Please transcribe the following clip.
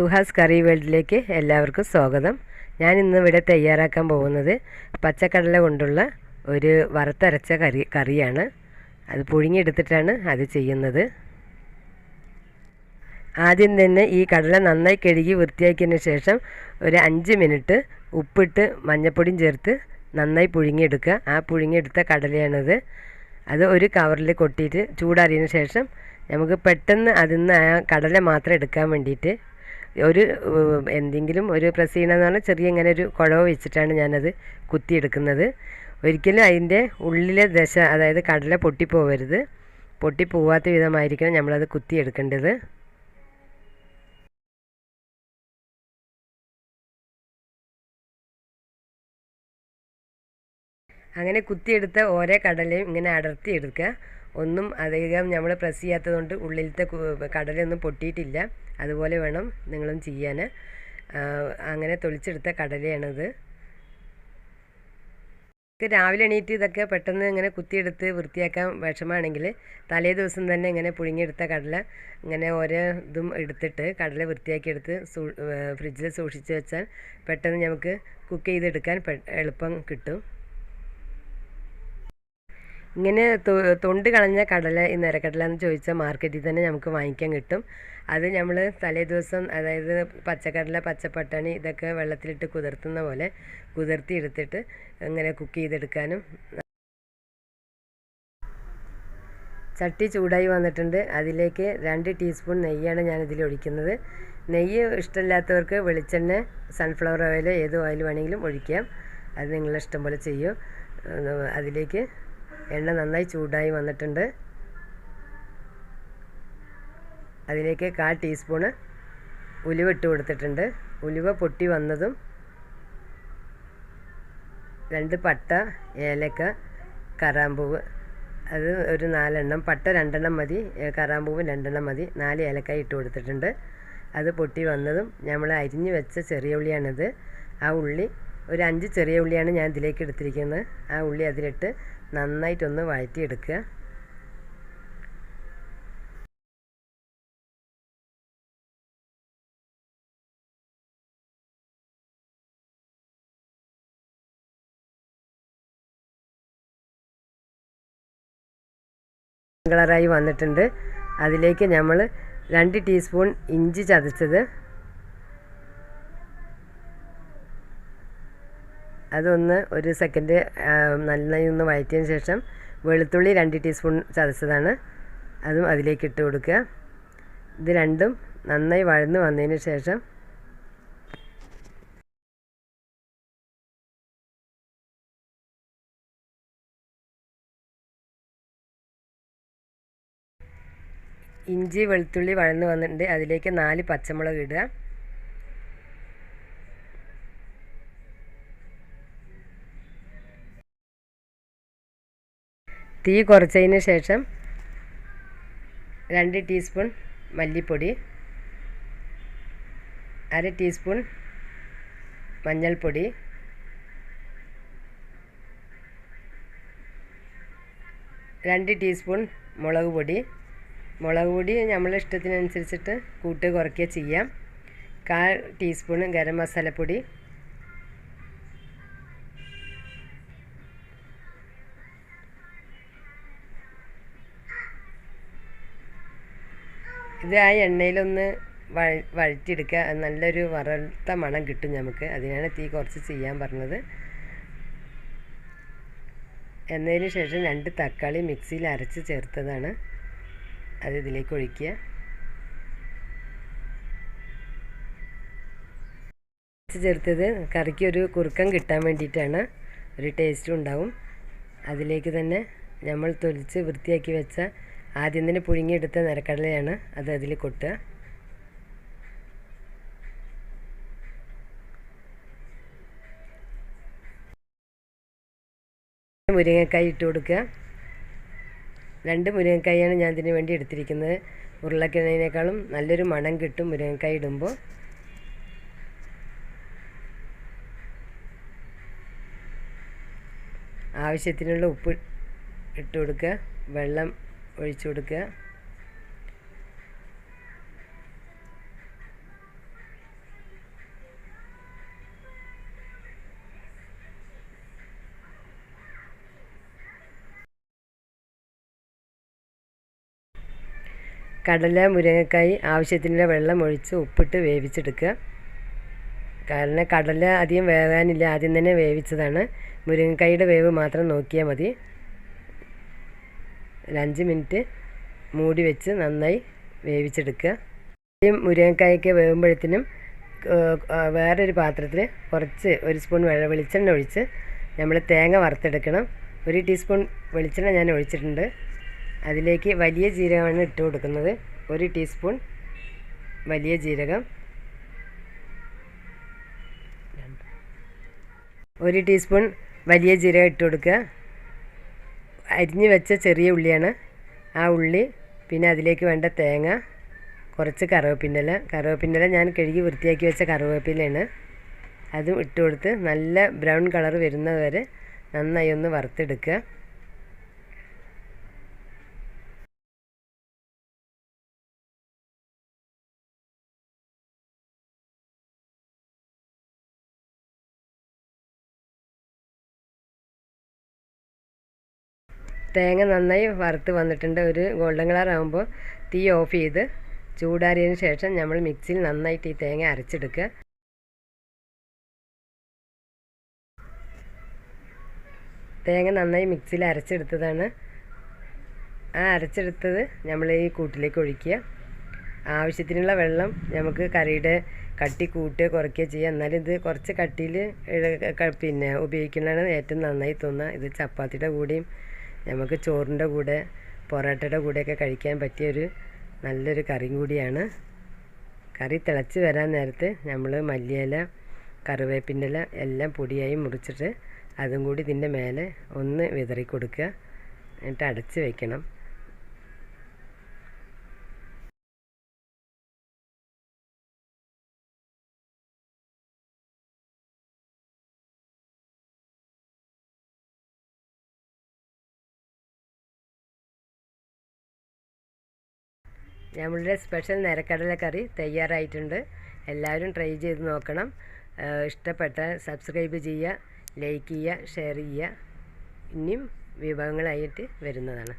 സുഹാസ് കറി വേൾഡിലേക്ക് എല്ലാവർക്കും സ്വാഗതം. ഞാൻ ഇന്ന് ഇവിടെ തയ്യാറാക്കാൻ പോകുന്നത് പച്ചക്കടല കൊണ്ടുള്ള ഒരു വറുത്തരച്ച കറി കറിയാണ്. അത് പുഴുങ്ങിയെടുത്തിട്ടാണ് അത് ചെയ്യുന്നത്. ആദ്യം തന്നെ ഈ കടല നന്നായി കഴുകി വൃത്തിയാക്കിയതിന് ശേഷം ഒരു അഞ്ച് മിനിറ്റ് ഉപ്പിട്ട് മഞ്ഞൾപ്പൊടിയും ചേർത്ത് നന്നായി പുഴുങ്ങിയെടുക്കുക. ആ പുഴുങ്ങിയെടുത്ത കടലയാണത്. അത് ഒരു കവറിൽ കൊട്ടിയിട്ട് ചൂടാറിയതിന് ശേഷം നമുക്ക് പെട്ടെന്ന് അതിൽ നിന്ന് ആ കടല മാത്രം എടുക്കാൻ വേണ്ടിയിട്ട് ഒരു എന്തെങ്കിലും ഒരു പ്രസീന എന്ന് പറഞ്ഞാൽ ചെറിയ ഇങ്ങനെ ഒരു കുഴവ് വെച്ചിട്ടാണ് ഞാനത് കുത്തിയെടുക്കുന്നത്. ഒരിക്കലും അതിന്റെ ഉള്ളിലെ ദശ അതായത് കടല പൊട്ടിപ്പോവരുത്. പൊട്ടിപ്പോവാത്ത വിധമായിരിക്കണം നമ്മളത് കുത്തിയെടുക്കേണ്ടത്. അങ്ങനെ കുത്തിയെടുത്ത ഓരോ കടലയും ഇങ്ങനെ അടർത്തിയെടുക്കുക. ഒന്നും അധികം നമ്മൾ പ്രസ് ചെയ്യാത്തതുകൊണ്ട് ഉള്ളിലത്തെ കടലൊന്നും കടലയൊന്നും പൊട്ടിയിട്ടില്ല. അതുപോലെ വേണം നിങ്ങളും ചെയ്യാൻ അങ്ങനെ തൊളിച്ചെടുത്ത കടലയാണിത്. ഇത് രാവിലെ എണീറ്റ് ഇതൊക്കെ പെട്ടെന്ന് ഇങ്ങനെ കുത്തിയെടുത്ത് വൃത്തിയാക്കാൻ വിഷമാണെങ്കിൽ തലേ ദിവസം തന്നെ ഇങ്ങനെ പുഴുങ്ങിയെടുത്ത കടല ഇങ്ങനെ ഓരോ ഇതും എടുത്തിട്ട് കടല വൃത്തിയാക്കിയെടുത്ത് സൂ ഫ്രിഡ്ജിൽ സൂക്ഷിച്ച് വെച്ചാൽ പെട്ടെന്ന് നമുക്ക് കുക്ക് ചെയ്തെടുക്കാൻ എളുപ്പം കിട്ടും. ഇങ്ങനെ തൊണ്ട് കളഞ്ഞ കടല ഈ നിരക്കടല എന്ന് ചോദിച്ചാൽ മാർക്കറ്റിൽ തന്നെ നമുക്ക് വാങ്ങിക്കാൻ കിട്ടും. അത് നമ്മൾ തലേ ദിവസം അതായത് പച്ചക്കടല പച്ചപ്പട്ടണി ഇതൊക്കെ വെള്ളത്തിലിട്ട് കുതിർത്തുന്ന പോലെ കുതിർത്തി എടുത്തിട്ട് ഇങ്ങനെ കുക്ക് ചെയ്തെടുക്കാനും. ചട്ടി ചൂടായി വന്നിട്ടുണ്ട്. അതിലേക്ക് രണ്ട് ടീസ്പൂൺ നെയ്യാണ് ഞാൻ ഇതിൽ ഒഴിക്കുന്നത്. നെയ്യ് ഇഷ്ടമില്ലാത്തവർക്ക് വെളിച്ചെണ്ണ സൺഫ്ലവർ ഓയിൽ ഏത് ഓയിൽ വേണമെങ്കിലും ഒഴിക്കാം. അത് നിങ്ങളുടെ ഇഷ്ടം പോലെ ചെയ്യും. അതിലേക്ക് എണ്ണ നന്നായി ചൂടായി വന്നിട്ടുണ്ട്. അതിലേക്ക് കാൽ ടീസ്പൂണ് ഉലുവ ഇട്ട് കൊടുത്തിട്ടുണ്ട്. ഉലുവ പൊട്ടി വന്നതും രണ്ട് പട്ട ഏലക്ക കറാമ്പൂവ്. അത് ഒരു നാലെണ്ണം. പട്ട രണ്ടെണ്ണം മതി കറാമ്പൂവ് രണ്ടെണ്ണം മതി. നാല് ഏലക്കായ ഇട്ട് കൊടുത്തിട്ടുണ്ട്. അത് പൊട്ടി വന്നതും നമ്മൾ അരിഞ്ഞ് വെച്ച ചെറിയ ഉള്ളിയാണിത്. ആ ഉള്ളി ഒരു അഞ്ച് ചെറിയ ഉള്ളിയാണ് ഞാൻ ഇതിലേക്ക് എടുത്തിരിക്കുന്നത്. ആ ഉള്ളി അതിലിട്ട് നന്നായിട്ടൊന്ന് വഴറ്റിയെടുക്കുക. കളറായി വന്നിട്ടുണ്ട്. അതിലേക്ക് നമ്മൾ രണ്ട് ടീസ്പൂൺ ഇഞ്ചി ചതച്ചത് അതൊന്ന് ഒരു സെക്കൻഡ് നന്നായി ഒന്ന് വഴറ്റിയതിന് ശേഷം വെളുത്തുള്ളി രണ്ട് ടീസ്പൂൺ ചതച്ചതാണ്. അതും അതിലേക്ക് ഇട്ട് കൊടുക്കുക. ഇത് രണ്ടും നന്നായി വഴന്ന് വന്നതിന് ശേഷം ഇഞ്ചി വെളുത്തുള്ളി വഴന്ന് വന്നിട്ടുണ്ട്. അതിലേക്ക് നാല് പച്ചമുളക് ഇടുക. തീ കുറച്ചതിന് ശേഷം രണ്ട് ടീസ്പൂൺ മല്ലിപ്പൊടി അര ടീസ്പൂൺ മഞ്ഞൾപ്പൊടി രണ്ട് ടീസ്പൂൺ മുളക് പൊടി. മുളക് പൊടി നമ്മളെ ഇഷ്ടത്തിനനുസരിച്ചിട്ട് കൂട്ട് കുറയ്ക്കുക ചെയ്യാം. കാൽ ടീസ്പൂൺ ഗരം മസാലപ്പൊടി ഇത് ആ എണ്ണയിലൊന്ന് വഴ വഴറ്റിയെടുക്കുക. നല്ലൊരു വറുത്ത മണം കിട്ടും നമുക്ക് അതിനാണ് തീ കുറച്ച് ചെയ്യാൻ പറഞ്ഞത്. എന്നതിന് ശേഷം രണ്ട് തക്കാളി മിക്സിയിൽ അരച്ച് ചേർത്തതാണ്. അത് ഇതിലേക്ക് ഒഴിക്കുക. അരച്ച് ചേർത്തത് കറിക്ക് ഒരു കുറുക്കം കിട്ടാൻ വേണ്ടിയിട്ടാണ്. ഒരു ടേസ്റ്റും ഉണ്ടാവും. അതിലേക്ക് തന്നെ നമ്മൾ തൊലിച്ച് വൃത്തിയാക്കി വെച്ച ആദ്യം തന്നെ പുഴുങ്ങിയെടുത്ത നിരക്കടലയാണ് അത് അതിൽ കൊട്ടുക. മുരിങ്ങക്കായ ഇട്ട് കൊടുക്കുക. രണ്ട് മുരിങ്ങക്കായാണ് ഞാൻ ഇതിന് വേണ്ടി എടുത്തിരിക്കുന്നത്. ഉരുളക്കിഴങ്ങിനേക്കാളും നല്ലൊരു മണം കിട്ടും മുരിങ്ങക്കായ ഇടുമ്പോൾ. ആവശ്യത്തിനുള്ള ഉപ്പ് ഇട്ട് കൊടുക്കുക. വെള്ളം ഒഴിച്ചു കൊടുക്കുക. കടല മുരിങ്ങക്കായി ആവശ്യത്തിനുള്ള വെള്ളം ഒഴിച്ച് ഉപ്പിട്ട് വേവിച്ചെടുക്കുക. കാരണം കടല അധികം വേകാനില്ല. ആദ്യം തന്നെ വേവിച്ചതാണ്. മുരിങ്ങക്കായുടെ വേവ് മാത്രം നോക്കിയാൽ മതി. ഒരു അഞ്ച് മിനിറ്റ് മൂടി വെച്ച് നന്നായി വേവിച്ചെടുക്കുക. ഈ മുരിങ്ങക്കായൊക്കെ വേകുമ്പോഴത്തേനും വേറൊരു പാത്രത്തിൽ കുറച്ച് ഒരു സ്പൂൺ വെള്ള വെളിച്ചെണ്ണ ഒഴിച്ച് നമ്മൾ തേങ്ങ വറുത്തെടുക്കണം. ഒരു ടീസ്പൂൺ വെളിച്ചെണ്ണ ഞാൻ ഒഴിച്ചിട്ടുണ്ട്. അതിലേക്ക് വലിയ ജീരകമാണ് ഇട്ട് കൊടുക്കുന്നത്. ഒരു ടീസ്പൂൺ വലിയ ജീരകം. ഒരു ടീസ്പൂൺ വലിയ ജീരകം ഇട്ട് കൊടുക്കുക. അരിഞ്ഞ് വെച്ച ചെറിയ ഉള്ളിയാണ്. ആ ഉള്ളി പിന്നെ അതിലേക്ക് വേണ്ട തേങ്ങ കുറച്ച് കറിവേപ്പിന്റെ കറിവേപ്പിന്റെ ഞാൻ കഴുകി വൃത്തിയാക്കി വെച്ച കറിവേപ്പിലയാണ്. അതും ഇട്ട് കൊടുത്ത് നല്ല ബ്രൗൺ കളർ വരുന്നത് വരെ നന്നായി ഒന്ന് വറുത്തെടുക്കുക. തേങ്ങ നന്നായി വറുത്ത് വന്നിട്ടുണ്ട്. ഒരു ഗോൾഡൻ കളർ ആകുമ്പോൾ തീ ഓഫ് ചെയ്ത് ചൂടാറിയതിന് ശേഷം നമ്മൾ മിക്സിയിൽ നന്നായിട്ട് ഈ തേങ്ങ അരച്ചെടുക്കുക. തേങ്ങ നന്നായി മിക്സിയിൽ അരച്ചെടുത്തതാണ്. ആ അരച്ചെടുത്തത് നമ്മൾ ഈ കൂട്ടിലേക്ക് ഒഴിക്കുക. ആവശ്യത്തിനുള്ള വെള്ളം നമുക്ക് കറിയുടെ കട്ടി കൂട്ടുക കുറയ്ക്കുക ചെയ്യുക. എന്നാലും ഇത് കുറച്ച് കട്ടിയിൽ പിന്നെ ഉപയോഗിക്കുന്നതാണ് ഏറ്റവും നന്നായി തോന്നുക. ഇത് ചപ്പാത്തിയുടെ കൂടെയും നമുക്ക് ചോറിന്റെ കൂടെ പൊറോട്ടയുടെ കൂടെയൊക്കെ കഴിക്കാൻ പറ്റിയൊരു നല്ലൊരു കറിയും കൂടിയാണ്. കറി തിളച്ച് വരാൻ നേരത്ത് നമ്മൾ മല്ലിയില കറിവേപ്പിന്റെ ഇല എല്ലാം പൊടിയായി മുറിച്ചിട്ട് അതും കൂടി ഇതിന്റെ മേലെ ഒന്ന് വിതറി കൊടുക്കുക എന്നിട്ട് അടച്ച് വയ്ക്കണം നമ്മളുടെ സ്പെഷ്യൽ നിരക്കടല കറി തയ്യാറായിട്ടുണ്ട്. എല്ലാവരും ട്രൈ ചെയ്ത് നോക്കണം. ഇഷ്ടപ്പെട്ട സബ്സ്ക്രൈബ് ചെയ്യുക ലൈക്ക് ചെയ്യുക ഷെയർ ചെയ്യുക. ഇനിയും വിഭവങ്ങളായിട്ട് വരുന്നതാണ്.